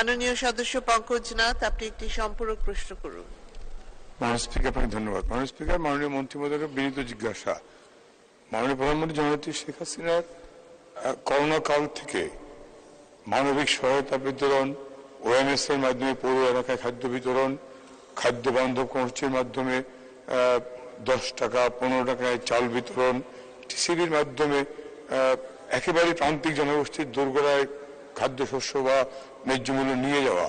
মাননীয় সদস্য পঙ্কজ নাথ, আপনি একটি সম্পূরক প্রশ্ন করুন। মাননীয় স্পিকার, আপনাকে ধন্যবাদ। মাননীয় স্পিকার, মাননীয় মন্ত্রী মহোদয়কে বিনীত জিজ্ঞাসা। মাননীয় প্রধানমন্ত্রী জননেত্রী শেখ হাসিনার করোনা কাল থেকে মানবিক সহায়তা বিতরণ ওএমএস এর মাধ্যমে পৌর এলাকায় খাদ্য বিতরণ, খাদ্য বান্ধব কর্মসূচির মাধ্যমে দশ টাকা, পনেরো টাকায় চাল বিতরণ, টিসিবির মাধ্যমে একেবারে প্রান্তিক জনগোষ্ঠীর দোরগোড়ায় খাদ্যশস্য বা ন্যায্য মূল্য নিয়ে যাওয়া।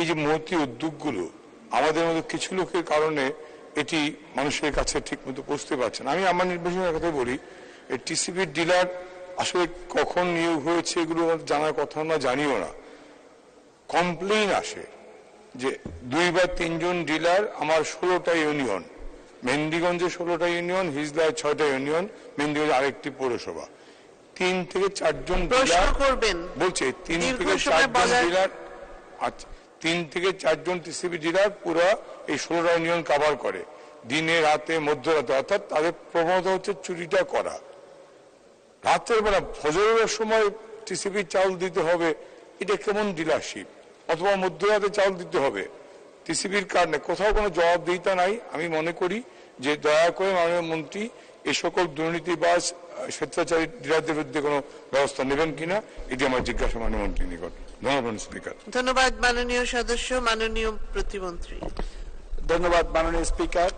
এই যে মহতি উদ্যোগগুলো, আমাদের মধ্যে কিছু লোকের কারণে এটি মানুষের কাছে ঠিক মতো পৌঁছতে পারছে না। আমি আমার নির্বাচনের কথা বলি টিসিবির ডিলার আসলে কখন নিয়োগ হয়েছে এগুলো জানার কথা না জানিও না। কমপ্লেইন আসে যে দুই বা তিনজন ডিলার আমার ষোলোটা ইউনিয়ন, মেহেন্দিগঞ্জে ষোলোটা ইউনিয়ন, হিজলায় ছয়টা ইউনিয়ন, মেহেন্দিগঞ্জে আরেকটি পৌরসভা। তিন থেকে চারজন প্রশ্ন করবেন। বলছে তিন থেকে চারজন ডিলার আচ্ছা তিন থেকে চারজন টিসিবি ডিলার পুরো এই ষোলোটা ইউনিয়ন কাভার করে। দিনে রাতে মধ্যরাতে অর্থাৎ তাদের প্রবণতা হচ্ছে চুরিটা করা। রাতের বেলা ফজরের সময় টিসিবি চাউল দিতে হবে এটা কেমন ডিলারশিপ অথবা মধ্যরাতে চাউল দিতে হবে? টিসিবির কারণে কোথাও কোনো জবাবদিহিতা নাই। আমি মনে করি যে দয়া করে মাননীয় মন্ত্রী এই সকল দুর্নীতিবাজ স্বেচ্ছাচারী ডিলারদের বিরুদ্ধে কোনো ব্যবস্থা নেবেন কিনা এটি আমার জিজ্ঞাসা মাননীয় মন্ত্রীর নিকট। ধন্যবাদ স্পিকার। ধন্যবাদ মাননীয় সদস্য মাননীয় প্রতিমন্ত্রী। ধন্যবাদ মাননীয় স্পিকার।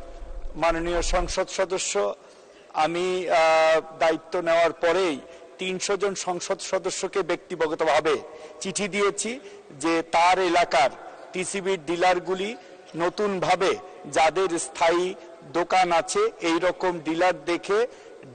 মাননীয় সংসদ সদস্য আমি দায়িত্ব নেওয়ার পরেই তিনশো জন সংসদ সদস্যকে ব্যক্তিগতভাবে চিঠি দিয়েছি যে তার এলাকার টিসিবির ডিলারগুলি নতুনভাবে যাদের স্থায়ী দোকান আছে এই রকম ডিলার দেখে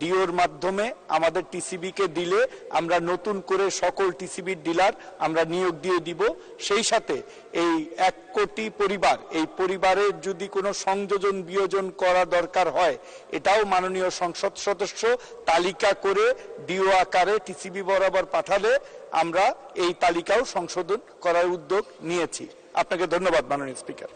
ডিওর মাধ্যমে আমাদের টিসিবিকে দিলে আমরা নতুন করে সকল টিসিবির ডিলার আমরা নিয়োগ দিয়ে দিব। সেই সাথে এই এক কোটি পরিবার, এই পরিবারের যদি কোনো সংযোজন বিয়োজন করা দরকার হয়, এটাও মাননীয় সংসদ সদস্য তালিকা করে ডিও আকারে টিসিবি বরাবর পাঠালে আমরা এই তালিকাও সংশোধন করার উদ্যোগ নিয়েছি। আপনাকে ধন্যবাদ মাননীয় স্পিকার।